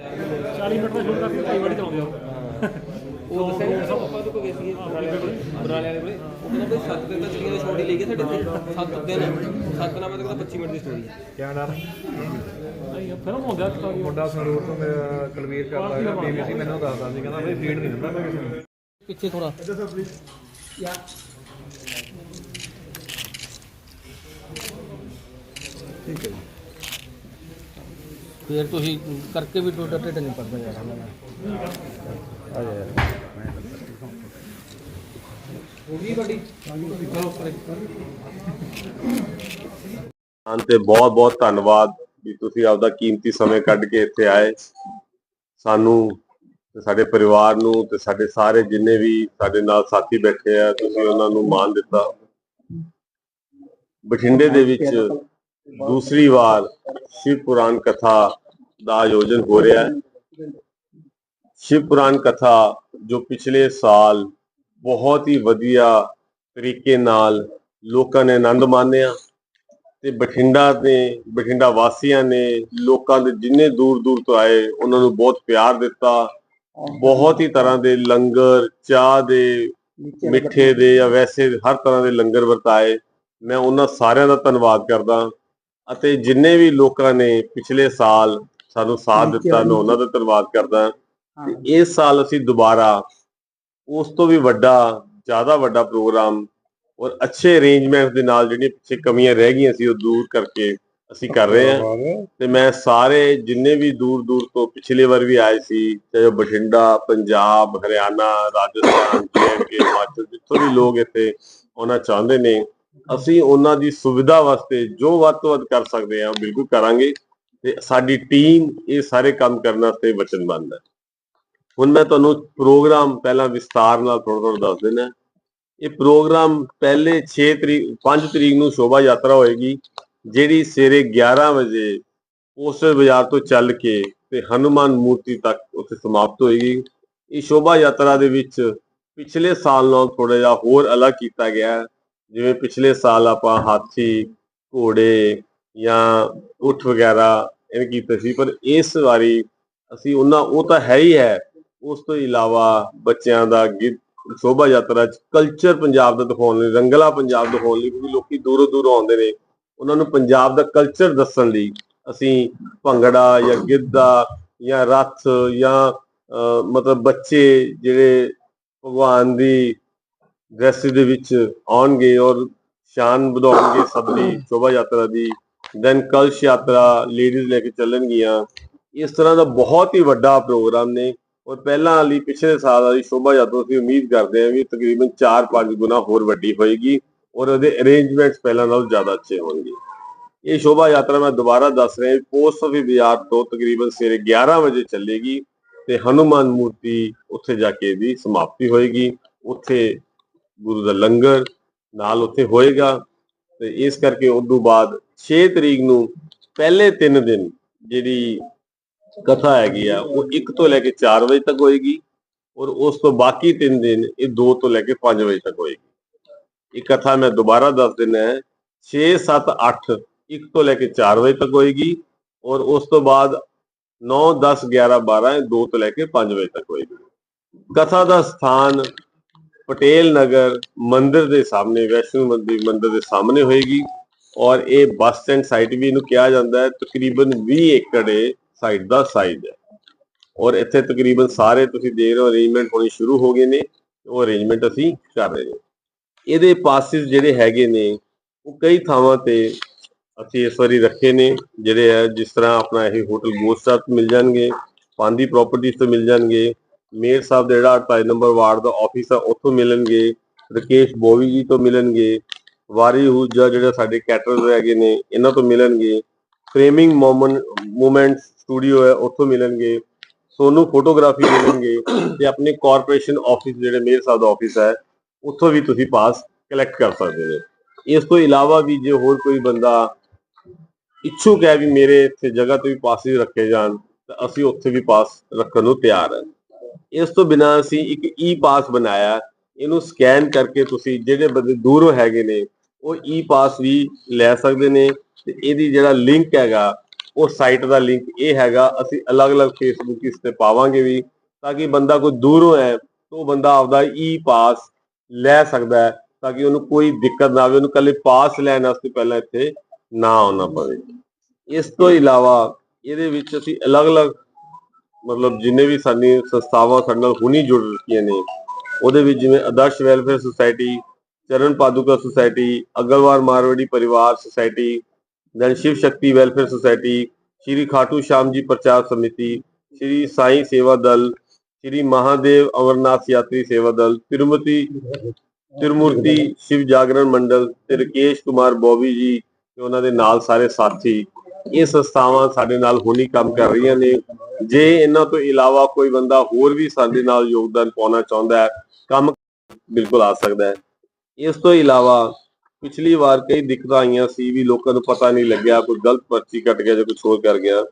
40 minute ਦਾ shoot ਕਰਕੇ ਕਈ ਵਾਰੀ ਚਲਾਉਂਦੇ ਆ। ਉਹ ਦੱਸਿਆ ਨੀ ਸਭ ਆਪਾਂ ਤੋਂ ਕੋਈ ਸੀ ਬਰਾਲੇ ਵਾਲੇ ਕੋਲੇ। ਉਹ ਕਹਿੰਦਾ ਬਈ 7 ਦਿਨ ਦਾ ਚਲੀਆਂ ਸ਼ਾਟ ਹੀ ਲਈ ਗਏ ਸਾਡੇ ਇੱਥੇ। 7 ਦਿਨ। 7 ਨਾਲ ਮੈਂ ਤਾਂ 25 ਮਿੰਟ ਦੀ ਸਟੋਰੀ ਹੈ। ਕਿਆ ਡਰ ਨਹੀਂ ਫਿਲਮ ਹੁੰਦਾ ਸਟੋਰੀ ਮੁੰਡਾ ਸੰਗਰੂਰ ਤੋਂ ਮੇਰਾ ਕੁਲਵੀਰ ਕਰਦਾ ਹੈਗਾ ਬੀਬੀਸੀ ਮੈਨੂੰ ਦੱਸਦਾ ਸੀ ਕਹਿੰਦਾ ਬਈ ਫੀਡ ਨਹੀਂ ਦਿੰਦਾ ਮੈਂ ਕਿਸੇ ਨੂੰ। ਪਿੱਛੇ ਥੋੜਾ ਠੀਕ ਹੈ ਫੇਰ ਤੁਸੀਂ ਕਰਕੇ ਵੀ ਟੋਟਾ ਢਿੱਡ ਨਹੀਂ ਪੜਦਾ ਯਾਰ ਆ ਜਾ ਯਾਰ ਹੋ ਗਈ ਵੱਡੀ ਚਲੋ ਕਰੇ ਬਹੁਤ ਬਹੁਤ ਧੰਨਵਾਦ ਵੀ ਤੁਸੀਂ ਆਪਦਾ ਕੀਮਤੀ ਸਮੇਂ ਕੱਢ ਕੇ ਇੱਥੇ ਆਏ। ਸਾਨੂੰ ਤੇ ਸਾਡੇ ਪਰਿਵਾਰ ਨੂੰ ਤੇ ਸਾਡੇ ਸਾਰੇ ਜਿੰਨੇ ਵੀ ਸਾਡੇ ਨਾਲ ਸਾਥੀ ਬੈਠੇ ਆ, ਤੁਸੀਂ ਉਹਨਾਂ ਨੂੰ ਮਾਣ ਦਿੱਤਾ। ਬਠਿੰਡੇ ਦੇ ਵਿੱਚ ਦੂਸਰੀ ਵਾਰ ਸ਼ਿਵ ਪੁਰਾਣ ਕਥਾ ਦਾ ਆਯੋਜਨ ਹੋ ਰਿਹਾ ਹੈ। ਸ਼ਿਵ ਪੁਰਾਣ ਕਥਾ ਜੋ ਪਿਛਲੇ ਸਾਲ ਬਹੁਤ ਹੀ ਵਧੀਆ ਤਰੀਕੇ ਨਾਲ ਲੋਕਾਂ ਨੇ ਆਨੰਦ ਮਾਣਿਆ ਤੇ ਬਠਿੰਡਾ ਦੇ ਬਠਿੰਡਾ ਵਾਸੀਆਂ ਨੇ ਲੋਕਾਂ ਦੇ ਜਿੰਨੇ ਦੂਰ ਦੂਰ ਤੋਂ ਆਏ, ਉਹਨਾਂ ਨੂੰ ਬਹੁਤ ਪਿਆਰ ਦਿੱਤਾ। ਬਹੁਤ ਹੀ ਤਰ੍ਹਾਂ ਦੇ ਲੰਗਰ, ਚਾਹ ਦੇ ਮਿੱਠੇ ਦੇ ਜਾਂ ਵੈਸੇ ਹਰ ਤਰ੍ਹਾਂ ਦੇ ਲੰਗਰ ਵਰਤਾਏ। ਮੈਂ ਉਹਨਾਂ ਸਾਰਿਆਂ ਦਾ ਧੰਨਵਾਦ ਕਰਦਾ। ਅਤੇ ਜਿੰਨੇ ਵੀ ਲੋਕਾਂ ਨੇ ਪਿਛਲੇ ਸਾਲ ਸਾਨੂੰ ਸਾਥ ਦਿੱਤਾ ਮੈਂ ਉਹਨਾਂ ਦਾ ਧੰਨਵਾਦ ਕਰਦਾ ਤੇ ਇਸ ਸਾਲ ਅਸੀਂ ਦੁਬਾਰਾ ਉਸ ਤੋਂ ਵੀ ਵੱਡਾ ਜ਼ਿਆਦਾ ਵੱਡਾ ਪ੍ਰੋਗਰਾਮ ਔਰ ਅੱਛੇ ਅਰੇਂਜਮੈਂਟ ਦੇ ਨਾਲ ਜਿਹੜੀਆਂ ਪਿੱਛੇ ਕਮੀਆਂ ਰਹਿ ਗਈਆਂ ਸੀ ਉਹ ਦੂਰ ਕਰਕੇ ਅਸੀਂ ਕਰ ਰਹੇ ਹਾਂ। ਤੇ ਮੈਂ ਸਾਰੇ ਜਿੰਨੇ ਵੀ ਦੂਰ ਦੂਰ ਤੋਂ ਪਿਛਲੇ ਵਾਰ ਵੀ ਆਏ ਸੀ ਚਾਹੇ ਬਠਿੰਡਾ ਪੰਜਾਬ ਹਰਿਆਣਾ ਰਾਜਸਥਾਨ ਕੇ ਹਿਮਾਚਲ ਜਿੱਥੋਂ ਵੀ ਲੋਕ ਇੱਥੇ ਆਉਣਾ ਚਾਹੁੰਦੇ ਨੇ ਅਸੀਂ ਉਹਨਾਂ ਦੀ ਸੁਵਿਧਾ ਵਾਸਤੇ ਜੋ ਵੱਧ ਤੋਂ ਵੱਧ ਕਰ ਸਕਦੇ ਹਾਂ ਬਿਲਕੁਲ ਕਰਾਂਗੇ। ਤੇ ਸਾਡੀ ਟੀਮ ਇਹ ਸਾਰੇ ਕੰਮ ਕਰਨ ਵਾਸਤੇ ਵਚਨਬੱਧ ਹੈ। ਹੁਣ ਮੈਂ ਤੁਹਾਨੂੰ ਪ੍ਰੋਗਰਾਮ ਪਹਿਲਾਂ ਵਿਸਤਾਰ ਨਾਲ ਥੋੜਾ ਥੋੜਾ ਦੱਸ ਦਿੰਦਾ। ਇਹ ਪ੍ਰੋਗਰਾਮ ਪਹਿਲੇ 6 ਤਰੀਕ 5 ਤਰੀਕ ਨੂੰ ਸ਼ੋਭਾ ਯਾਤਰਾ ਹੋਏਗੀ, ਜਿਹੜੀ ਸਵੇਰੇ 11 ਵਜੇ ਪੋਸਟਰ ਬਾਜ਼ਾਰ ਤੋਂ ਚੱਲ ਕੇ ਤੇ ਹਨੂਮਾਨ ਮੂਰਤੀ ਤੱਕ ਉੱਥੇ ਸਮਾਪਤ ਹੋਏਗੀ। ਇਹ ਸ਼ੋਭਾ ਯਾਤਰਾ ਦੇ ਵਿੱਚ ਪਿਛਲੇ ਸਾਲ ਨਾਲੋਂ ਥੋੜਾ ਜਿਹਾ ਹੋਰ ਅਲੱਗ ਕੀਤਾ ਗਿਆ ਜਿਵੇਂ ਪਿਛਲੇ ਸਾਲ ਆਪਾਂ ਹਾਥੀ, ਘੋੜੇ ਜਾਂ ਊਠ ਵਗੈਰਾ ਇਹਨੇ ਕੀਤੇ ਸੀ, ਪਰ ਇਸ ਵਾਰੀ ਅਸੀਂ ਉਹਨਾਂ, ਉਹ ਤਾਂ ਹੈ ਹੀ ਹੈ। ਉਸ ਤੋਂ ਇਲਾਵਾ ਬੱਚਿਆਂ ਦਾ ਗਿੱਧ, ਸ਼ੋਭਾ ਯਾਤਰਾ ਚ ਕਲਚਰ ਪੰਜਾਬ ਦਾ ਦਿਖਾਉਣ ਲਈ, ਰੰਗਲਾ ਪੰਜਾਬ ਦਿਖਾਉਣ ਲਈ, ਕਿਉਂਕਿ ਲੋਕੀ ਦੂਰੋਂ ਦੂਰੋਂ ਆਉਂਦੇ ਨੇ, ਉਹਨਾਂ ਨੂੰ ਪੰਜਾਬ ਦਾ ਕਲਚਰ ਦੱਸਣ ਲਈ ਅਸੀਂ ਭੰਗੜਾ ਜਾਂ ਗਿੱਧਾ ਜਾਂ ਰੱਥ ਜਾਂ ਮਤਲਬ ਬੱਚੇ ਜਿਹੜੇ ਭਗਵਾਨ ਦੀ ਡਰੈਸ ਦੇ ਵਿੱਚ ਆਉਣਗੇ ਔਰ ਸ਼ਾਨ ਵਧਾਉਣਗੇ ਸਭ ਦੀ, ਸ਼ੋਭਾ ਯਾਤਰਾ ਦੀ ਦੈਨ ਕਲਸ਼ ਯਾਤਰਾ ਲੇਡੀਜ਼ ਲੈ ਕੇ ਚੱਲਣਗੀਆਂ। ਇਸ ਤਰ੍ਹਾਂ ਦਾ ਬਹੁਤ ਹੀ ਵੱਡਾ ਪ੍ਰੋਗਰਾਮ ਨੇ। ਔਰ ਪਹਿਲਾਂ ਵਾਲੀ, ਪਿਛਲੇ ਸਾਲ ਵਾਲੀ ਸ਼ੋਭਾ ਯਾਤਰਾ ਅਸੀਂ ਉਮੀਦ ਕਰਦੇ ਹਾਂ ਵੀ ਤਕਰੀਬਨ 4-5 ਗੁਣਾ ਹੋਰ ਵੱਡੀ ਹੋਏਗੀ ਔਰ ਉਹਦੇ ਅਰੇਂਜਮੈਂਟਸ ਪਹਿਲਾਂ ਨਾਲੋਂ ਜ਼ਿਆਦਾ ਅੱਛੇ ਹੋਣਗੇ। ਇਹ ਸ਼ੋਭਾ ਯਾਤਰਾ ਮੈਂ ਦੁਬਾਰਾ ਦੱਸ ਰਿਹਾ ਪੋਸਟ ਆਫਿਸ ਬਾਜ਼ਾਰ ਤੋਂ ਤਕਰੀਬਨ ਸਵੇਰੇ 11 ਵਜੇ ਚੱਲੇਗੀ ਤੇ ਹਨੂਮਾਨ ਮੂਰਤੀ ਉੱਥੇ ਜਾ ਕੇ ਦੀ ਸਮਾਪਤੀ ਹੋਏਗੀ। ਉੱਥੇ ਗੁਰੂ ਦਾ ਲੰਗਰ, ਨਾਲ ਉੱਥੇ ਹੋਏਗਾ ਤੇ ਇਸ ਕਰਕੇ ਉਸ ਤੋਂ ਬਾਅਦ 6 ਤਰੀਕ ਨੂੰ ਪਹਿਲੇ 3 ਦਿਨ ਜਿਹੜੀ ਕਥਾ ਹੈਗੀ ਆ, ਉਹ 1 ਤੋਂ ਲੈ ਕੇ 4 ਵਜੇ ਤੱਕ ਹੋਏਗੀ ਔਰ ਉਸ ਤੋਂ ਬਾਕੀ 3 ਦਿਨ ਇਹ 2 ਤੋਂ ਲੈ ਕੇ 5 ਵਜੇ ਤੱਕ ਹੋਏਗੀ। ਇਹ ਕਥਾ ਮੈਂ ਦੁਬਾਰਾ ਦੱਸ ਦਿੰਦਾ ਹੈ 6 7 8 1 ਤੋਂ ਲੈ ਕੇ 4 ਵਜੇ ਤੱਕ ਹੋਏਗੀ ਔਰ ਉਸ ਤੋਂ ਬਾਅਦ 9 10 11 12 ਇਹ 2 ਤੋਂ ਲੈ ਕੇ 5 ਵਜੇ ਤੱਕ ਹੋਏਗੀ। ਕਥਾ ਦਾ ਸਥਾਨ ਪਟੇਲ ਨਗਰ ਮੰਦਿਰ ਦੇ ਸਾਹਮਣੇ, ਵੈਸ਼ਨੂ ਮੰਦਿਰ ਮੰਦਿਰ ਦੇ ਸਾਹਮਣੇ ਹੋਏਗੀ ਔਰ ਇਹ ਬੱਸ ਸਟੈਂਡ ਸਾਈਟ ਵੀ ਇਹਨੂੰ ਕਿਹਾ ਜਾਂਦਾ ਹੈ, ਤਕਰੀਬਨ 20 ਏਕੜ ਇਹ ਸਾਈਟ ਦਾ ਸਾਈਜ਼ ਹੈ। ਔਰ ਇੱਥੇ ਤਕਰੀਬਨ ਸਾਰੇ ਤੁਸੀਂ ਦੇਖ ਰਹੇ ਹੋ ਅਰੇਂਜਮੈਂਟ ਹੋਣੀ ਸ਼ੁਰੂ ਹੋ ਗਏ ਨੇ, ਉਹ ਅਰੇਂਜਮੈਂਟ ਅਸੀਂ ਕਰ ਰਹੇ ਹਾਂ। ਇਹਦੇ ਪਾਸਿਸ ਜਿਹੜੇ ਹੈਗੇ ਨੇ, ਉਹ ਕਈ ਥਾਵਾਂ ਤੇ ਅਸੀਂ ਇਸ ਵਾਰੀ ਰੱਖੇ ਨੇ, ਜਿਹੜੇ ਹੈ ਜਿਸ ਤਰ੍ਹਾਂ ਆਪਣਾ ਇਹ ਹੋਟਲ ਗੋਸਟਰ ਤੋਂ ਮਿਲ ਜਾਣਗੇ ਪਾਂਦੀ ਪ੍ਰਾਪਰਟੀਜ਼ ਤੋਂ ਮਿਲ ਜਾਣਗੇ, ਮੇਅਰ ਸਾਹਿਬ ਦਾ ਜਿਹੜਾ 28 ਨੰਬਰ ਵਾਰਡ ਦਾ ਆਫਿਸ ਆ, ਉੱਥੋਂ ਮਿਲਣਗੇ, ਰਕੇਸ਼ ਬੋਵੀ ਜੀ ਤੋਂ ਮਿਲਣਗੇ ਵਾਰੀ ਹੂਜਾ ਜਿਹੜੇ ਸਾਡੇ ਕੈਟਰਰ ਹੈਗੇ ਨੇ, ਇਹਨਾਂ ਤੋਂ ਮਿਲਣਗੇ। ਫਰੇਮਿੰਗ ਮੂਮੈਂਟ ਸਟੂਡੀਓ ਹੈ, ਉੱਥੋਂ ਮਿਲਣਗੇ। ਸੋਨੂੰ ਫੋਟੋਗ੍ਰਾਫੀ ਮਿਲਣਗੇ ਤੇ ਆਪਣੇ ਕਾਰਪੋਰੇਸ਼ਨ ਆਫਿਸ, ਜਿਹੜੇ ਮੇਅਰ ਸਾਹਿਬ ਦਾ ਆਫਿਸ ਹੈ, ਉੱਥੋਂ ਵੀ ਤੁਸੀਂ ਪਾਸ ਕਲੈਕਟ ਕਰ ਸਕਦੇ ਹੋ। ਇਸ ਤੋਂ ਇਲਾਵਾ ਵੀ ਜੇ ਹੋਰ ਕੋਈ ਬੰਦਾ ਇੱਛੁਕ ਹੈ ਵੀ ਮੇਰੇ ਇੱਥੇ ਜਗ੍ਹਾ ਤੇ ਵੀ ਪਾਸਿਸ ਰੱਖੇ ਜਾਣ, ਤਾਂ ਅਸੀਂ ਉੱਥੇ ਵੀ ਪਾਸ ਰੱਖਣ ਨੂੰ ਤਿਆਰ ਹਾਂ। ਇਸ ਤੋਂ ਬਿਨਾਂ ਅਸੀਂ ਇੱਕ ਈ ਪਾਸ ਬਣਾਇਆ। ਇਹਨੂੰ ਸਕੈਨ ਕਰਕੇ ਤੁਸੀਂ ਜਿਹੜੇ ਬੰਦੇ ਦੂਰੋਂ ਹੈਗੇ ਨੇ ਉਹ ਈ ਪਾਸ ਵੀ ਲੈ ਸਕਦੇ ਨੇ ਤੇ ਇਹਦੀ ਜਿਹੜਾ ਲਿੰਕ ਹੈਗਾ, ਉਹ ਸਾਈਟ ਦਾ ਲਿੰਕ ਇਹ ਹੈਗਾ, ਅਸੀਂ ਅਲੱਗ-ਅਲੱਗ ਫੇਸਬੁੱਕ ਇਸ ਤੇ ਪਾਵਾਂਗੇ ਵੀ, ਤਾਂ ਕਿ ਬੰਦਾ ਕੋਈ ਦੂਰੋਂ ਹੈ ਉਹ ਬੰਦਾ ਆਪਦਾ ਈ ਪਾਸ ਲੈ ਸਕਦਾ ਹੈ, ਤਾਂ ਕਿ ਉਹਨੂੰ ਕੋਈ ਦਿੱਕਤ ਨਾ ਆਵੇ, ਉਹਨੂੰ ਕੱਲੇ ਪਾਸ ਲੈਣ ਵਾਸਤੇ ਪਹਿਲਾਂ ਇੱਥੇ ਨਾ ਆਉਣਾ ਪਵੇ। ਇਸ ਤੋਂ ਇਲਾਵਾ ਇਹਦੇ ਵਿੱਚ ਅਸੀਂ ਅਲੱਗ-ਅਲੱਗ ਮਤਲਬ ਜਿੰਨੇ ਵੀ ਸਾਡੀ ਸੰਸਥਾਵਾਂ ਸਾਡੇ ਨਾਲ ਹੁਣੀ ਜੁੜ ਰਹੀਆਂ ਨੇ, ਉਹਦੇ ਵਿੱਚ ਜਿਵੇਂ ਆਦਰਸ਼ ਵੈਲਫੇਅਰ ਸੁਸਾਇਟੀ ਚਰਨ ਪਾਦੂਕਾ ਸੁਸਾਇਟੀ ਅਗਲਵਾਰ ਮਾਰਵਾੜੀ ਪਰਿਵਾਰ society then Shiv Shakti welfare society Shri Khatu Shyam ji ਪ੍ਰਚਾਰ ਸਮਿਤੀ ਸ਼੍ਰੀ ਸਾਈ ਸੇਵਾ ਦਲ ਸ਼੍ਰੀ ਮਹਾਦੇਵ ਅਮਰਨਾਥ ਯਾਤਰੀ ਸੇਵਾ ਦਲ ਤਿਰੂਮਤੀ ਤਿਰਮੂਰਤੀ ਸ਼ਿਵ ਜਾਗਰਣ ਮੰਡਲ ਤੇ ਰਕੇਸ਼ ਕੁਮਾਰ ਬੋਬੀ ਜੀ ਤੇ ਉਹਨਾਂ ਦੇ ਨਾਲ ਸਾਰੇ ਸਾਥੀ ਇਹ ਸੰਸਥਾਵਾਂ ਸਾਡੇ ਨਾਲ ਹੁਣੀ ਕੰਮ ਕਰ ਰਹੀਆਂ ਨੇ ਜੇ ਇਹਨਾਂ ਤੋਂ ਇਲਾਵਾ ਕੋਈ ਬੰਦਾ ਹੋਰ ਵੀ ਸਾਡੇ ਨਾਲ ਯੋਗਦਾਨ ਪਾਉਣਾ ਚਾਹੁੰਦਾ ਹੈ ਕੰਮ ਬਿਲਕੁਲ ਆ ਸਕਦਾ ਹੈ ਇਸ ਤੋਂ ਇਲਾਵਾ ਪਿਛਲੀ ਵਾਰ ਕਈ ਦਿੱਕਤਾਂ ਆਈਆਂ ਸੀ ਵੀ ਲੋਕਾਂ ਨੂੰ ਪਤਾ ਨਹੀਂ ਲੱਗਿਆ ਕੋਈ ਗਲਤ ਪਰਚੀ ਕੱਟ ਗਿਆ ਜਾਂ ਕੁਝ ਹੋਰ ਕਰ ਗਿਆ।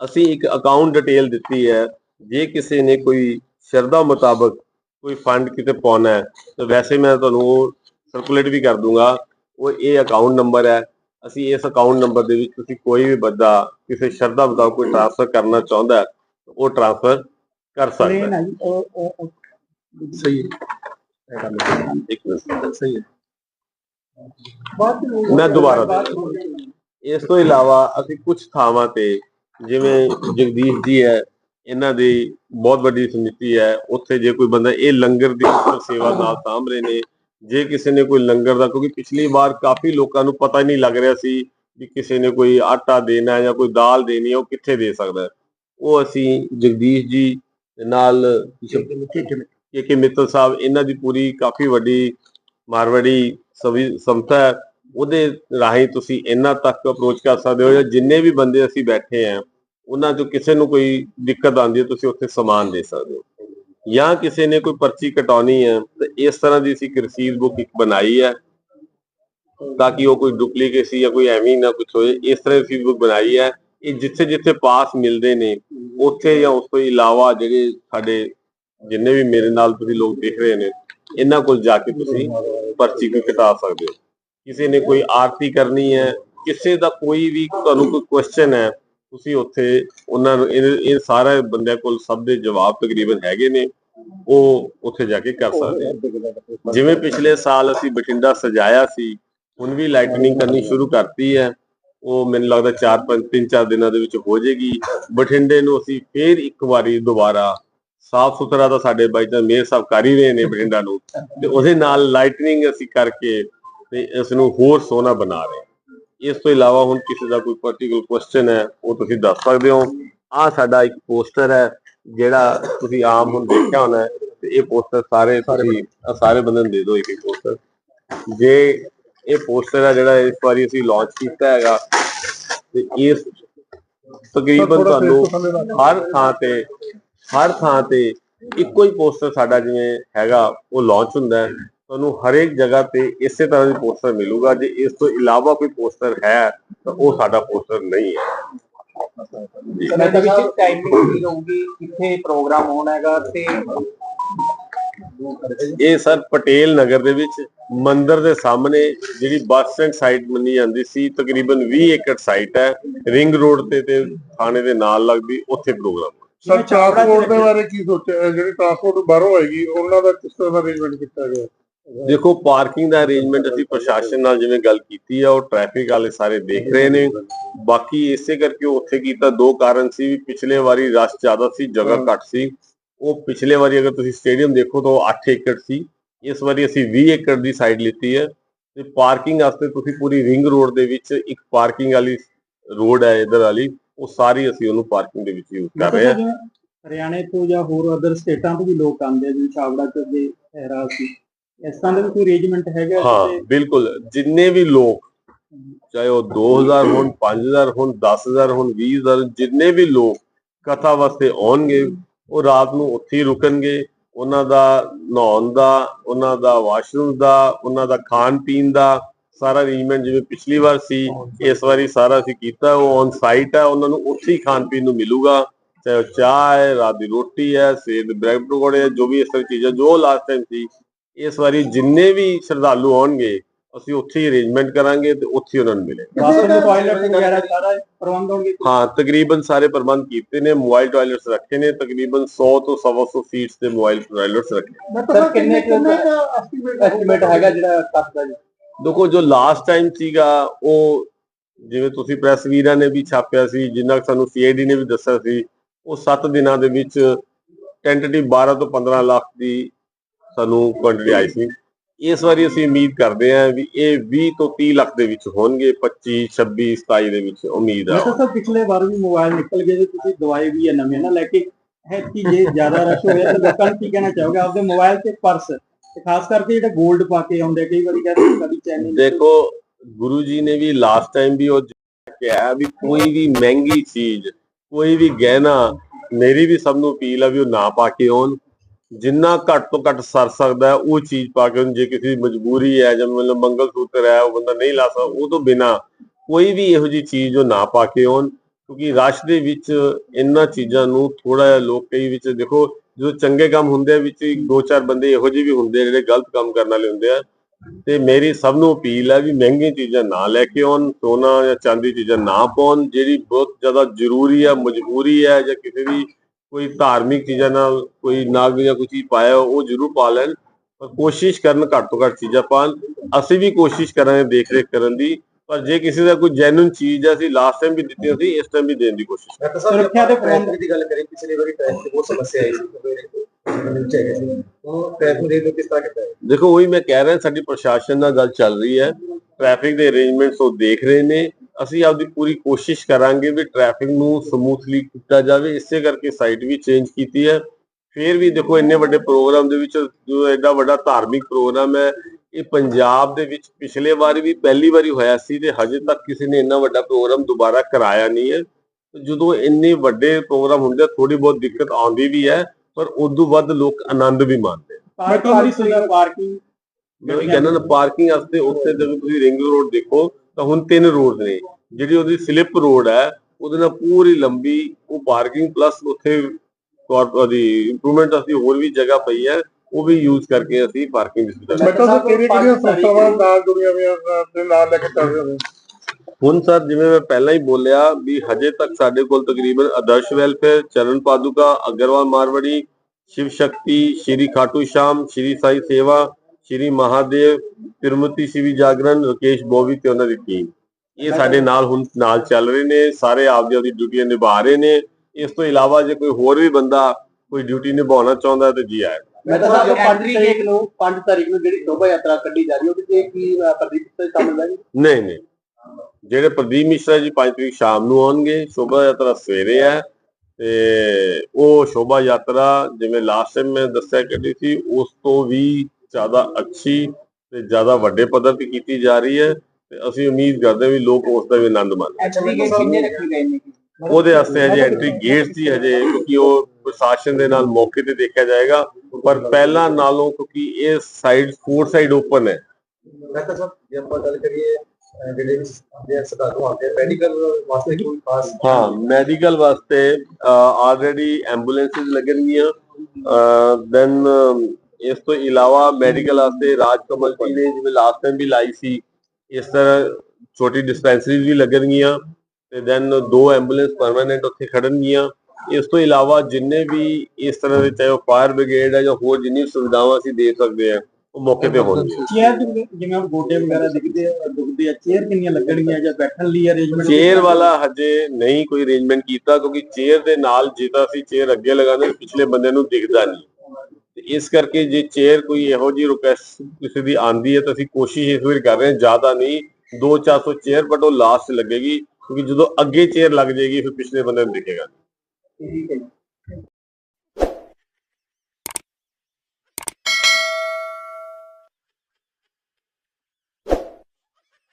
ਅਸੀਂ ਇੱਕ ਅਕਾਊਂਟ ਡਿਟੇਲ ਦਿੱਤੀ ਹੈ ਜੇ ਕਿਸੇ ਨੇ ਕੋਈ ਸ਼ਰਧਾ ਮੁਤਾਬਕ ਕੋਈ ਫੰਡ ਕਿਤੇ ਪਾਉਣਾ ਹੈ ਤਾਂ ਵੈਸੇ ਮੈਂ ਤੁਹਾਨੂੰ ਉਹ ਸਰਕੂਲੇਟ ਵੀ ਕਰ ਦੂੰਗਾ। ਉਹ ਇਹ ਅਕਾਊਂਟ ਨੰਬਰ ਹੈ। ਅਸੀਂ ਇਸ ਅਕਾਊਂਟ ਨੰਬਰ ਦੇ ਵਿੱਚ ਤੁਸੀਂ ਕੋਈ ਵੀ ਬੰਦਾ ਕਿਸੇ ਸ਼ਰਧਾ ਮੁਤਾਬਕ ਕੋਈ ਟ੍ਰਾਂਸਫਰ ਕਰਨਾ ਚਾਹੁੰਦਾ ਹੈ ਉਹ ਟ੍ਰਾਂਸਫਰ ਕਰ ਸਕਦਾ ਹੈ। ਸਹੀ ਮੈਂ ਦੁਬਾਰਾ ਦੇ ਇਸ ਤੋਂ ਇਲਾਵਾ ਅਸੀਂ ਕੁਝ ਥਾਵਾਂ ਤੇ, ਜਿਵੇਂ ਜਗਦੀਸ਼ ਜੀ ਹੈ, ਇਹਨਾਂ ਦੀ ਬਹੁਤ ਵੱਡੀ ਸਮਿਤੀ ਹੈ। ਉੱਥੇ ਜੇ ਕੋਈ ਬੰਦਾ ਇਹ ਲੰਗਰ ਦੀ ਸੇਵਾ ਨਾਲ ਸਾਂਭ ਰਹੇ ਨੇ, ਜੇ ਕਿਸੇ ਨੇ ਕੋਈ ਲੰਗਰ ਦਾ, ਕਿਉਂਕਿ ਪਿਛਲੀ ਵਾਰ ਕਾਫੀ ਲੋਕਾਂ ਨੂੰ ਪਤਾ ਹੀ ਨਹੀਂ ਲੱਗ ਰਿਹਾ ਸੀ ਵੀ ਕਿਸੇ ਨੇ ਕੋਈ ਆਟਾ ਦੇਣਾ ਜਾਂ ਕੋਈ ਦਾਲ ਦੇਣੀ ਹੈ, ਉਹ ਕਿੱਥੇ ਦੇ ਸਕਦਾ ਉਹ ਅਸੀਂ ਜਗਦੀਸ਼ ਜੀ ਨਾਲ ਕੇ ਕੇ ਮਿੱਤਲ ਸਾਹਿਬ, ਇਹਨਾਂ ਦੀ ਪੂਰੀ ਕਾਫੀ ਵੱਡੀ ਮਾਰਵਾੜੀ ਸਵੀ, ਸੰਸਥਾ ਹੈ। ਉਹਦੇ ਰਾਹੀਂ ਤੁਸੀਂ ਇਹਨਾਂ ਤੱਕ ਅਪਰੋਚ ਕਰ ਸਕਦੇ ਹੋ ਜਾਂ ਜਿੰਨੇ ਵੀ ਬੰਦੇ ਅਸੀਂ ਬੈਠੇ ਆ ਉਹਨਾਂ ਚੋਂ ਕਿਸੇ ਨੂੰ ਕੋਈ ਦਿੱਕਤ ਆਉਂਦੀ ਹੈ, ਤੁਸੀਂ ਉੱਥੇ ਸਮਾਨ ਦੇ ਸਕਦੇ ਹੋ। ਜਾਂ ਕਿਸੇ ਨੇ ਕੋਈ ਪਰਚੀ ਕਟਾਉਣੀ ਹੈ, ਤੇ ਇਸ ਤਰ੍ਹਾਂ ਦੀ ਅਸੀਂ ਇੱਕ ਰਸੀਦ ਬੁੱਕ ਇੱਕ ਬਣਾਈ ਹੈ, ਤਾਂ ਕਿ ਉਹ ਕੋਈ ਡੁਪਲੀਕੇਸੀ ਜਾਂ ਕੋਈ ਐਵੇਂ ਨਾ ਕੁਝ ਹੋਏ। ਇਸ ਤਰ੍ਹਾਂ ਦੀ ਬੁੱਕ ਬਣਾਈ ਹੈ। ਇਹ ਜਿੱਥੇ ਜਿੱਥੇ ਪਾਸ ਮਿਲਦੇ ਨੇ, ਉੱਥੇ ਜਾਂ ਉਸ ਤੋਂ ਇਲਾਵਾ ਜਿਹੜੇ ਸਾਡੇ ਜਿੰਨੇ ਵੀ ਮੇਰੇ ਨਾਲ ਤੁਸੀਂ ਲੋਕ ਦੇਖ ਰਹੇ ਨੇ, ਇਹਨਾਂ ਕੋਲ ਜਾ ਕੇ ਤੁਸੀਂ ਪਰਚੀ ਕੋਈ ਕਟਾ ਸਕਦੇ ਹੋ। ਕਿਸੇ ਨੇ ਕੋਈ ਆਰਤੀ ਕਰਨੀ ਹੈ, ਕਿਸੇ ਦਾ ਕੋਈ ਵੀ ਤੁਹਾਨੂੰ ਕੋਈ ਕੁਐਸਚਨ ਹੈ, ਤੁਸੀਂ ਉੱਥੇ ਉਹਨਾਂ ਨੂੰ, ਇਹ ਸਾਰੇ ਬੰਦਿਆਂ ਕੋਲ ਸਭ ਦੇ ਜਵਾਬ ਤਕਰੀਬਨ ਹੈਗੇ ਨੇ, ਉਹ ਉੱਥੇ ਜਾ ਕੇ ਕਰ ਸਕਦੇ ਆ ਜਿਵੇਂ ਪਿਛਲੇ ਸਾਲ ਅਸੀਂ ਬਠਿੰਡਾ ਸਜਾਇਆ ਸੀ, ਹੁਣ ਵੀ ਲਾਈਟਨਿੰਗ ਕਰਨੀ ਸ਼ੁਰੂ ਕਰਤੀ ਹੈ, ਉਹ ਮੈਨੂੰ ਲੱਗਦਾ 4 5 3 4 ਦਿਨਾਂ ਦੇ ਵਿੱਚ ਹੋ ਜਾਏਗੀ। ਬਠਿੰਡੇ ਨੂੰ ਅਸੀਂ ਫੇਰ ਇੱਕ ਵਾਰੀ ਦੁਬਾਰਾ ਸਾਫ਼ ਸੁਥਰਾ ਤਾਂ ਸਾਡੇ ਬਾਈ ਤਾਂ ਮੇਅਰ ਸਾਹਿਬ ਕਰ ਹੀ ਰਹੇ ਨੇ ਬਠਿੰਡਾ ਨੂੰ। ਤੇ ਉਹਦੇ ਨਾਲ ਲਾਈਟਨਿੰਗ ਅਸੀਂ ਕਰਕੇ ਤੇ ਇਸ ਨੂੰ ਹੋਰ ਸੋਹਣਾ ਬਣਾ ਰਹੇ। ਇਸ ਤੋਂ ਇਲਾਵਾ ਹੁਣ ਕਿਸੇ ਦਾ ਕੋਈ ਪਾਰਟਿਕੂਲਰ ਕੁਐਸਚਨ ਹੈ ਉਹ ਤੁਸੀਂ ਦੱਸ ਸਕਦੇ ਹੋ। ਆ ਸਾਡਾ ਇੱਕ ਪੋਸਟਰ ਹੈ ਜਿਹੜਾ ਤੁਸੀਂ ਆਮ ਹੁਣ ਦੇਖਿਆ ਹੋਣਾ ਤੇ ਇਹ ਪੋਸਟਰ ਸਾਰੇ ਤੁਸੀਂ ਸਾਰੇ ਬੰਦੇ ਨੂੰ ਦੇ ਦਿਓ ਇੱਕ ਇੱਕ ਪੋਸਟਰ ਜੇ ਇਹ ਪੋਸਟਰ ਹੈ ਜਿਹੜਾ ਇਸ ਵਾਰੀ ਅਸੀਂ ਲਾਂਚ ਕੀਤਾ ਹੈਗਾ ਤੇ ਇਸ ਤਕਰੀਬਨ ਤੁਹਾਨੂੰ ਹਰ ਥਾਂ ਤੇ ਹਰ ਥਾਂ ਤੇ ਇੱਕੋ ਹੀ ਪੋਸਟਰ ਸਾਡਾ ਜਿਵੇਂ ਹੈਗਾ ਉਹ ਲਾਂਚ ਹੁੰਦਾ ਹੈ। ਤੁਹਾਨੂੰ ਹਰੇਕ ਜਗ੍ਹਾ ਤੇ ਇਸੇ ਤਰ੍ਹਾਂ ਦੀ ਪੋਸਟਰ ਮਿਲੂਗਾ। ਜੇ ਇਸ ਤੋਂ ਇਲਾਵਾ ਕੋਈ ਪੋਸਟਰ ਹੈ ਤਾਂ ਉਹ ਸਾਡਾ ਪੋਸਟਰ ਨਹੀਂ ਹੈ। ਇਹਨਾਂ ਦੇ ਵਿੱਚ ਟਾਈਮਿੰਗ ਕੀ ਹੋਊਗੀ ਕਿੱਥੇ ਪ੍ਰੋਗਰਾਮ ਹੋਣਾ ਹੈਗਾ ਤੇ ਇਹ ਸਰ ਪਟੇਲ ਨਗਰ ਦੇ ਵਿੱਚ ਮੰਦਿਰ ਦੇ ਸਾਹਮਣੇ ਜਿਹੜੀ ਬੱਸ ਸਟੈਂਡ ਸਾਈਟ ਮੰਨੀ ਜਾਂਦੀ ਸੀ ਤਕਰੀਬਨ 20 ਏਕੜ ਸਾਈਟ ਹੈ। ਰਿੰਗ ਰੋਡ ਤੇ ਤੇ ਥਾਣੇ ਦੇ ਨਾਲ ਲੱਗਦੀ ਉੱਥੇ ਪ੍ਰੋਗਰਾਮ ਸਰ ਟਰਾਂਸਪੋਰਟ ਦੇ ਬਾਰੇ ਕੀ ਸੋਚਿਆ? ਜਿਹੜੀ ਟਰਾਂਸਪੋਰਟ ਬਾਹਰੋਂ ਆਏਗੀ ਉਹਨਾਂ ਦਾ ਕਿਸ ਤਰ੍ਹਾਂ ਦਾ ਅਰੇਂਜਮੈਂਟ ਕੀਤਾ ਗਿਆ? ਦੇਖੋ ਪਾਰਕਿੰਗ ਦਾ ਅਰੇਂਜਮੈਂਟ ਅਸੀਂ ਪ੍ਰਸ਼ਾਸਨ ਨਾਲ ਜਿਵੇਂ ਗੱਲ ਕੀਤੀ ਆ ਉਹ ਟ੍ਰੈਫਿਕ ਵਾਲੇ ਸਾਰੇ ਦੇਖ ਰਹੇ ਨੇ। ਬਾਕੀ ਇਸੇ ਕਰਕੇ ਉਹ ਉੱਥੇ ਕੀਤਾ। ਦੋ ਕਾਰਨ ਸੀ ਵੀ ਪਿਛਲੇ ਵਾਰੀ ਰਸ਼ ਜ਼ਿਆਦਾ ਸੀ ਜਗ੍ਹਾ ਘੱਟ ਸੀ। ਉਹ ਪਿਛਲੇ ਵਾਰੀ ਅਗਰ ਤੁਸੀਂ ਸਟੇਡੀਅਮ ਦੇਖੋ ਤਾਂ ਉਹ 8 ਏਕੜ ਸੀ। ਇਸ ਵਾਰੀ ਅਸੀਂ 20 ਏਕੜ ਦੀ ਸਾਈਡ ਲਿੱਤੀ ਹੈ। ਤੇ ਪਾਰਕਿੰਗ ਵਾਸਤੇ ਤੁਸੀਂ ਪੂਰੀ ਰਿੰਗ ਰੋਡ ਦੇ ਵਿੱਚ ਇੱਕ ਪਾਰਕਿੰਗ ਵਾਲੀ ਰੋਡ ਹੈ ਇਧਰ ਵਾਲੀ। ਉਹ ਸਾਰੀ ਅਸੀਂ ਉਹਨੂੰ ਪਾਰਕਿੰਗ ਦੇ ਵਿੱਚ ਯੂਜ਼ ਕਰ ਰਹੇ ਹਾਂ। ਹਰਿਆਣੇ ਤੋਂ ਜਾਂ ਹੋਰ ਅਦਰ ਸਟੇਟਾਂ ਤੋਂ ਵੀ ਲੋਕ ਆਉਂਦੇ ਆ ਜਿਵੇਂ ਛਾਵੜਾ ਚ ਦੇ ਹੈਰਾ ਸੀ ਇਸ ਤਰ੍ਹਾਂ ਦਾ ਕੋਈ ਅਰੇਂਜਮੈਂਟ ਹੈਗਾ ਹਾਂ ਬਿਲਕੁਲ। ਜਿੰਨੇ ਵੀ ਲੋਕ ਚਾਹੇ ਉਹ 2000 ਹੋਣ 5000 ਹੋਣ 10000 ਹੋਣ 20000 ਜਿੰਨੇ ਵੀ ਲੋਕ ਕਥਾ ਵਾਸਤੇ ਆਉਣਗੇ ਉਹ ਰਾਤ ਨੂੰ ਉੱਥੇ ਹੀ ਰੁਕਣਗੇ। ਉਹਨਾਂ ਦਾ ਨਹਾਉਣ ਦਾ ਉਹਨਾਂ ਦਾ ਵਾਸ਼ਰੂਮ ਦਾ ਉਹਨਾਂ ਦਾ ਖਾਣ ਪੀਣ ਦਾ ਸਾਰਾ ਅਰੇਂਜਮੈਂਟ ਜਿਵੇਂ ਪਿਛਲੀ ਵਾਰ ਸੀ ਇਸ ਵਾਰੀ ਸਾਰਾ ਅਸੀਂ ਕੀਤਾ ਉਹ ਔਨ ਸਾਈਟ ਹੈ ਉਹਨਾਂ ਨੂੰ ਉੱਥੇ ਹੀ ਖਾਣ ਪੀਣ ਨੂੰ ਮਿਲੂਗਾ। ਚਾਹੇ ਚਾਹ ਹੈ ਰਾਤ ਦੀ ਰੋਟੀ ਹੈ ਸਵੇਰ ਦੇ ਬ੍ਰੈਡ ਪਕੌੜੇ ਜੋ ਵੀ ਇਸ ਤਰ੍ਹਾਂ ਦੀ ਚੀਜ਼ਾਂ ਜੋ ਲਾਸਟ ਟਾਈਮ ਸੀ ਇਸ ਵਾਰੀ ਜਿੰਨੇ ਵੀ ਸ਼ਰਧਾਲੂ ਆਉਣਗੇ ਅਸੀਂ ਉੱਥੇ ਹੀ ਅਰੇਂਜਮੈਂਟ ਕਰਾਂਗੇ ਤੇ ਉੱਥੇ ਉਹਨਾਂ ਨੂੰ ਮਿਲੇ ਬਾਥਰੂਮ ਟਾਇਲਟ ਵਗੈਰਾ ਸਾਰਾ ਪ੍ਰਬੰਧ ਹੋਣਗੇ। ਹਾਂ ਤਕਰੀਬਨ ਸਾਰੇ ਪ੍ਰਬੰਧ ਕੀਤੇ ਨੇ ਮੋਬਾਈਲ ਟਾਇਲਟਸ ਰੱਖੇ ਨੇ ਤਕਰੀਬਨ 100 ਤੋਂ 150 ਸੀਟਸ ਦੇ ਮੋਬਾਈਲ ਟਾਇਲਟਸ ਰੱਖੇ ਸਰ ਕਿੰਨੇ ਐਸਟੀਮੇਟ ਹੈਗਾ ਜਿਹੜਾ ਖਰਚ ਦਾ ਜੀ? ਦੇਖੋ, ਜੋ ਲਾਸਟ ਟਾਈਮ ਸੀਗਾ, ਉਹ ਜਿਵੇਂ ਤੁਸੀਂ ਪ੍ਰੈਸ ਵੀਰਾਂ ਨੇ ਵੀ ਛਾਪਿਆ ਸੀ, ਜਿੰਨਾ ਕੁ ਸਾਨੂੰ ਸੀਆਈਡੀ ਨੇ ਵੀ ਦੱਸਿਆ ਸੀ, ਉਹ 7 ਦਿਨਾਂ ਦੇ ਵਿੱਚ ਟੈਂਟੇਟਿਵ 12 ਤੋਂ 15 ਲੱਖ ਦੀ ਸਾਨੂੰ ਕੁਆਂਟੀਟੀ ਆਈ ਸੀ। ਇਸ ਵਾਰੀ ਅਸੀਂ ਉਮੀਦ ਕਰਦੇ ਹਾਂ ਵੀ ਇਹ 20 ਤੋਂ 30 ਲੱਖ ਦੇ ਵਿੱਚ ਹੋਣਗੇ 25 26 27 ਦੇ ਵਿੱਚ ਉਮੀਦ ਆ। ਸਰ ਪਿਛਲੇ ਵਾਰ ਵੀ ਮੋਬਾਈਲ ਨਿਕਲ ਗਏ ਤੇ ਤੁਸੀਂ ਦਵਾਈ ਵੀ ਹੈ ਨਵੀਆਂ ਨਾ ਲੈ ਕੇ। ਹੈ ਕਿ ਜੇ ਜ਼ਿਆਦਾ ਰਸ਼ ਹੋਇਆ ਤਾਂ ਲੋਕਾਂ ਨੂੰ ਕੀ ਕਹਿਣਾ ਚਾਹੋਗੇ? ਆਪਦੇ ਮੋਬਾਈਲ ਤੇ ਪਰਸ ਤੇ ਖਾਸ ਕਰਕੇ ਜਿਹੜਾ 골ਡ ਪਾ ਕੇ ਆਉਂਦੇ ਕਈ ਵਾਰੀ ਕਹਿੰਦੇ ਸਾਡੀ ਚੈਨਲ ਦੇਖੋ, ਗੁਰੂ ਜੀ ਨੇ ਵੀ ਲਾਸਟ ਟਾਈਮ ਵੀ ਉਹ ਕਿਹਾ ਵੀ ਕੋਈ ਵੀ ਮਹਿੰਗੀ ਚੀਜ਼, ਕੋਈ ਵੀ ਗਹਿਣਾ, ਮੇਰੀ ਵੀ ਸਭ ਨੂੰ ਅਪੀਲ ਆ ਵੀ ਉਹ ਨਾ ਪਾ ਕੇ ਆਉਣ। ਜਿੰਨਾ ਘੱਟ ਤੋਂ ਘੱਟ ਸਰ ਸਕਦਾ ਹੈ, ਉਹ ਚੀਜ਼ ਪਾ ਕੇ ਜੇ ਕਿਸੇ ਦੀ ਮਜਬੂਰੀ ਹੈ ਜਾਂ ਮਤਲਬ ਮੰਗਲ ਸੂਤਰ ਹੈ, ਉਹ ਬੰਦਾ ਨਹੀਂ ਲਾ ਸਕਦਾ, ਉਹ ਤੋਂ ਬਿਨਾ ਕੋਈ ਵੀ ਇਹੋ ਜੀ ਚੀਜ਼ ਉਹ ਨਾ ਪਾ ਕੇ ਆਉਣ। ਕਿਉਂਕਿ ਰਸ਼ ਦੇ ਵਿੱਚ ਇਹਨਾਂ ਚੀਜ਼ਾਂ ਨੂੰ ਥੋੜਾ ਜਿਹਾ ਲੋਕ ਕਈ ਵਿੱਚ ਦੇਖੋ ਜਦੋਂ ਚੰਗੇ ਕੰਮ ਹੁੰਦੇ ਆ ਵਿੱਚ ਦੋ ਚਾਰ ਬੰਦੇ ਇਹੋ ਜਿਹੇ ਵੀ ਹੁੰਦੇ ਆ ਜਿਹੜੇ ਗਲਤ ਕੰਮ ਕਰਨ ਵਾਲੇ ਹੁੰਦੇ ਆ। ਤੇ ਮੇਰੀ ਸਭ ਨੂੰ ਅਪੀਲ ਹੈ ਵੀ ਮਹਿੰਗੀਆਂ ਚੀਜ਼ਾਂ ਨਾ ਲੈ ਕੇ ਆਉਣ, ਸੋਨਾ ਜਾਂ ਚਾਂਦੀ ਚੀਜ਼ਾਂ ਨਾ ਪਾਉਣ, ਜਿਹੜੀ ਬਹੁਤ ਜ਼ਿਆਦਾ ਜ਼ਰੂਰੀ ਹੈ ਮਜਬੂਰੀ ਹੈ ਜਾਂ ਕਿਸੇ ਦੀ ਕੋਈ ਧਾਰਮਿਕ ਚੀਜ਼ਾਂ ਨਾਲ ਕੋਈ ਨਾਗ ਜਾਂ ਕੋਈ ਚੀਜ਼ ਪਾਇਆ ਉਹ ਜ਼ਰੂਰ ਪਾ ਲੈਣ। ਪਰ ਕੋਸ਼ਿਸ਼ ਕਰਨ ਘੱਟ ਤੋਂ ਘੱਟ ਚੀਜ਼ਾਂ ਪਾਣ ਅਸੀਂ ਵੀ ਕੋਸ਼ਿਸ਼ ਕਰਾਂਗੇ ਦੇਖ ਰੇਖ ਕਰਨ ਦੀ। ਪਰ ਜੇ ਕਿਸੇ ਦਾ ਕੋਈ ਜੈਨੂਨ ਚੀਜ਼ ਹੈ ਅਸੀਂ ਲਾਸਟ ਟਾਈਮ ਵੀ ਦਿੱਤੀਆਂ ਸੀ ਇਸ ਟਾਈਮ ਵੀ ਦੇਣ ਦੀ ਕੋਸ਼ਿਸ਼ ਡਾਕਟਰ ਸੁਰੱਖਿਆ ਦੇ ਪ੍ਰਬੰਧ ਦੀ ਗੱਲ ਕਰੀਏ ਪਿਛਲੀ ਵਾਰੀ ਟ੍ਰੈਫਿਕ ਦੀ ਬਹੁਤ ਸਮੱਸਿਆ ਆਈ ਸੀ ਸੀ ਦੇਖੋ ਉਹੀ ਮੈਂ ਕਹਿ ਰਿਹਾ ਸਾਡੀ ਪ੍ਰਸ਼ਾਸਨ ਨਾਲ ਗੱਲ ਚੱਲ ਰਹੀ ਹੈ। ਟ੍ਰੈਫਿਕ ਦੇ ਅਰੇਂਜਮੈਂਟਸ ਉਹ ਦੇਖ ਰਹੇ ਨੇ। ਅਸੀਂ ਆਪਦੀ ਪੂਰੀ ਕੋਸ਼ਿਸ਼ ਕਰਾਂਗੇ ਵੀ ਟ੍ਰੈਫਿਕ ਨੂੰ ਸਮੂਥਲੀ ਕੀਤਾ ਜਾਵੇ। ਇਸੇ ਕਰਕੇ ਸਾਈਟ ਵੀ ਚੇਂਜ ਕੀਤੀ ਹੈ। ਫਿਰ ਵੀ ਦੇਖੋ ਇੰਨੇ ਵੱਡੇ ਪ੍ਰੋਗਰਾਮ ਦੇ ਵਿੱਚ ਜੋ ਐਡਾ ਵੱਡਾ ਧਾਰਮਿਕ ਪ੍ਰੋਗਰਾਮ ਹੈ ਇਹ ਪੰਜਾਬ ਦੇ ਵਿੱਚ ਪਿਛਲੇ ਵਾਰ ਵੀ ਪਹਿਲੀ ਵਾਰੀ ਹੋਇਆ ਸੀ ਤੇ ਹਜੇ ਤੱਕ ਕਿਸੇ ਨੇ ਇੰਨਾ ਵੱਡਾ ਪ੍ਰੋਗਰਾਮ ਦੁਬਾਰਾ ਕਰਾਇਆ ਨਹੀਂ ਹੈ। ਜਦੋਂ ਇੰਨੇ ਵੱਡੇ ਪ੍ਰੋਗਰਾਮ ਹੁੰਦੇ ਥੋੜੀ ਬਹੁਤ ਦਿੱਕਤ ਆਉਂਦੀ ਵੀ ਹੈ ਪਰ ਉਦੋਂ ਵੱਧ ਲੋਕ ਆਨੰਦ ਵੀ ਮਾਣਦੇ। ਪਾਰਕਿੰਗ ਮੈਂ ਕਹਿੰਦਾ ਨਾ ਪਾਰਕਿੰਗ ਵਾਸਤੇ ਉੱਥੇ ਜਦੋਂ ਤੁਸੀਂ ਰਿੰਗ ਰੋਡ ਦੇਖੋ ਤਾਂ ਹੁਣ ਤਿੰਨ ਰੋਡ ਨੇ। ਜਿਹੜੀ ਉਹਦੀ ਸਲਿੱਪ ਰੋਡ ਹੈ ਉਹਦੇ ਨਾਲ ਪੂਰੀ ਲੰਬੀ ਉਹ ਪਾਰਕਿੰਗ ਪਲੱਸ ਉੱਥੇ ਉਹਦੀ ਇੰਪਰੂਵਮੈਂਟ ਵਾਸਤੇ ਹੋਰ ਵੀ ਜਗ੍ਹਾ ਪਈ ਹੈ। ਉਹ ਵੀ ਯੂਜ਼ ਕਰਕੇ ਅਸੀਂ ਪਾਰਕਿੰਗ ਦੀ ਸੁਵਿਧਾ ਬੇਟਾ ਸਰ ਕਿਹੜੀਆਂ ਕਿਹੜੀਆਂ ਸੰਸਥਾਵਾਂ ਨਾਲ ਜੁੜੀਆਂ ਹੋਈਆਂ ਦੇ ਨਾਲ ਲੈ ਕੇ ਚੱਲ ਰਹੇ ਹੋ ਹੁਣ ਸਰ ਜਿਵੇਂ ਮੈਂ ਪਹਿਲਾਂ ਹੀ ਬੋਲਿਆ ਵੀ ਹਜੇ ਤੱਕ ਸਾਡੇ ਕੋਲ ਤਕਰੀਬਨ ਆਦਰਸ਼ ਵੈਲਫੇਅਰ ਚਰਨ ਪਾਦੁਕਾ ਅਗਰਵਾਲ ਮਾਰਵੜੀ ਸ਼ਿਵ ਸ਼ਕਤੀ ਸ਼੍ਰੀ ਖਾਟੂ ਸ਼ਾਮ ਸ਼੍ਰੀ ਸਾਈ ਸੇਵਾ ਸ਼੍ਰੀ ਮਹਾਦੇਵ ਤਿਰਮਤੀ ਸ਼ਿਵੀ ਜਾਗਰਣ ਰਕੇਸ਼ ਬੋਵੀ ਤੇ ਉਹਨਾਂ ਦੀ ਟੀਮ ਇਹ ਸਾਡੇ ਨਾਲ ਹੁਣ ਨਾਲ ਚੱਲ ਰਹੇ ਨੇ ਸਾਰੇ ਆਪਦੀ ਆਪਦੀ ਡਿਊਟੀਆਂ ਨਿਭਾ ਰਹੇ ਨੇ। ਇਸ ਤੋਂ ਇਲਾਵਾ ਜੇ ਕੋਈ ਹੋਰ ਵੀ ਬੰਦਾ ਕੋਈ ਡਿਊਟੀ ਨਿਭਾਉਣਾ ਚਾਹੁੰਦਾ ਹੈ ਤਾਂ ਜੀ ਆਏ ਮੈਂ ਤਾਂ ਸਰ 5 ਤਰੀਕ ਨੂੰ 5 ਤਰੀਕ ਨੂੰ ਜਿਹੜੀ ਸ਼ੋਭਾ ਯਾਤਰਾ ਕੱਢੀ ਜਾ ਰਹੀ ਹੈ ਉਹਦੇ ਤੇ ਕੀ ਪ੍ਰਦੀਪ ਤੇ ਸ਼ਾਮਲ ਹੈ ਜੀ ਨਹੀਂ ਨਹੀਂ। ਜਿਹੜੇ ਪ੍ਰਦੀਪ ਮਿਸ਼ਰਾ ਜੀ 5 ਤਰੀਕ ਸ਼ਾਮ ਨੂੰ ਆਉਣਗੇ ਸ਼ੋਭਾ ਯਾਤਰਾ ਸਵੇਰੇ ਹੈ ਤੇ ਉਹ ਸ਼ੋਭਾ ਯਾਤਰਾ ਜਿਵੇਂ ਲਾਸਟ ਟਾਈਮ ਮੈਂ ਦੱਸਿਆ ਕੱਢੀ ਸੀ ਉਸ ਤੋਂ ਵੀ ਜ਼ਿਆਦਾ ਅੱਛੀ ਤੇ ਜ਼ਿਆਦਾ ਵੱਡੇ ਪੱਧਰ ਤੇ ਕੀਤੀ ਜਾ ਰਹੀ ਹੈ ਤੇ ਅਸੀਂ ਉਮੀਦ ਕਰਦੇ ਹਾਂ ਵੀ ਲੋਕ ਉਸ ਦਾ ਵੀ ਆਨੰਦ ਮਾਣਨ ਉਹਦੇ ਵਾਸਤੇ ਹਜੇ ਐਂਟਰੀ ਗੇਟਸ ਦੀ ਹਜੇ ਕਿਉਂਕਿ ਉਹ ਪ੍ਰਸ਼ਾਸਨ ਦੇ ਨਾਲ ਮੌਕੇ ਤੇ ਦੇਖਿਆ ਜਾਏਗਾ ਪਰ ਪਹਿਲਾਂ ਨਾਲੋਂ ਕਿਉਂਕਿ ਇਹ ਸਾਈਡ ਫੋਰ ਸਾਈਡ ਓਪਨ ਹੈ ਡਾਕਟਰ ਸਾਹਿਬ ਜੇ ਆਪਾਂ ਗੱਲ ਕਰੀਏ ਅਹ, ਜਿਹੜੇ ਜੇ ਸਰਕਾਰੋਂ ਆਉਂਦੇ ਮੈਡੀਕਲ ਵਾਸਤੇ ਕੋਈ ਖਾਸ ਹਾਂ ਮੈਡੀਕਲ ਵਾਸਤੇ ਆਲਰੇਡੀ ਐਂਬੂਲੈਂਸਸ ਲੱਗਣਗੀਆਂ ਦੈਨ ਇਸ ਤੋਂ ਇਲਾਵਾ ਮੈਡੀਕਲ ਵਾਸਤੇ ਰਾਜ ਕਮਲ ਜੀ ਨੇ ਜਿਵੇਂ ਲਾਸਟ ਟਾਈਮ ਵੀ ਲਾਈ ਸੀ ਇਸ ਤਰ੍ਹਾਂ ਛੋਟੀ ਡਿਸਪੈਂਸਰੀਜ਼ ਵੀ ਲੱਗਣਗੀਆਂ ਤੇ ਦੈਨ ਦੋ ਐਂਬੂਲੈਂਸ ਪਰਮਾਨੈਂਟ ਉੱਥੇ ਖੜਨਗੀਆਂ ਇਸ ਤੋਂ ਇਲਾਵਾ ਜਿੰਨੇ ਵੀ ਇਸ ਤਰ੍ਹਾਂ ਦੇ ਚਾਹੇ ਉਹ ਫਾਇਰ ਬ੍ਰਿਗੇਡ ਹੈ ਜਾਂ ਹੋਰ ਜਿੰਨੀ ਸੁਵਿਧਾਵਾਂ ਅਸੀਂ ਦੇ ਸਕਦੇ ਹਾਂ ਉਹ ਮੌਕੇ ਤੇ ਹੋਣਗੀਆਂ। ਚੇਅਰ ਜਿਵੇਂ ਹੁਣ ਗੋਡੇ ਵਗੈਰਾ ਦਿਖਦੇ ਆ ਦੁਖਦੇ ਆ ਚੇਅਰ ਕਿੰਨੀਆਂ ਲੱਗਣਗੀਆਂ ਜਾਂ ਬੈਠਣ ਲਈ ਅਰੇਂਜਮੈਂਟ ਚੇਅਰ ਵਾਲਾ ਹਜੇ ਨਹੀਂ ਕੋਈ ਅਰੇਂਜਮੈਂਟ ਕੀਤਾ ਕਿਉਂਕਿ ਚੇਅਰ ਦੇ ਨਾਲ ਜੇ ਤਾਂ ਅਸੀਂ ਚੇਅਰ ਅੱਗੇ ਲਗਾਉਂਦੇ ਪਿਛਲੇ ਬੰਦੇ ਨੂੰ ਦਿਖਦਾ ਨਹੀਂ। ਇਸ ਕਰਕੇ ਜੇ ਚੇਅਰ ਕੋਈ ਇਹੋ ਜਿਹੀ ਰਿਕੁਐਸਟ ਕਿਸੇ ਦੀ ਆਂਦੀ ਹੈ ਤਾਂ ਅਸੀਂ ਕੋਸ਼ਿਸ਼ ਇਸ ਵਾਰ ਕਰ ਰਹੇ ਹਾਂ ਜ਼ਿਆਦਾ ਨਹੀਂ 2-400 ਚੇਅਰ ਬਟ ਉਹ ਲਾਸਟ ਲੱਗੇਗੀ ਕਿਉਂਕਿ ਜਦੋਂ ਅੱਗੇ ਚੇਅਰ ਲੱਗ ਜਾਏਗੀ ਫਿਰ ਪਿਛਲੇ ਬੰਦੇ ਨੂੰ ਦਿਖੇਗਾ। ਠੀਕ ਹੈ ਜੀ